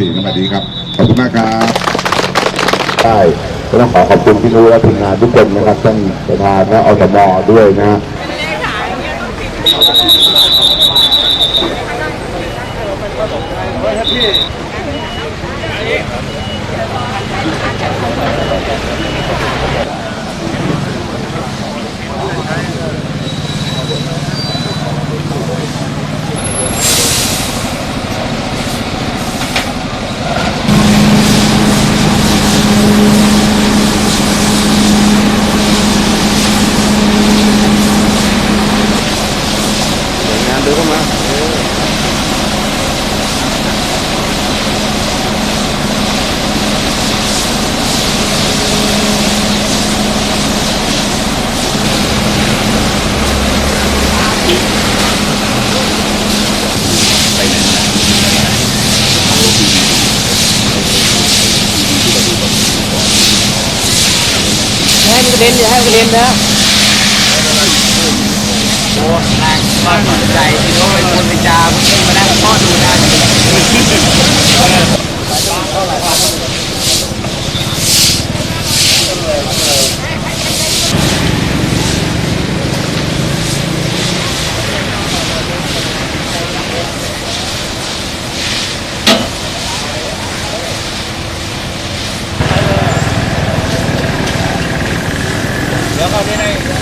สี่สวัสดีครับ ขอบคุณมากครับใช่ก็ต้องขอขอบคุณพี่นุ้ยและทีมงานทุกคนนะครับท่านประธานและอสมด้วยนะฮะง เดินเข้ามาให้มันกระเด็นอย่าให้มันกระเด็นนะอ้แรงมากใจที่เขาไปพูดไปจาเองมานั่งพ่อดูนะเดี๋ยวเขาที่ไหน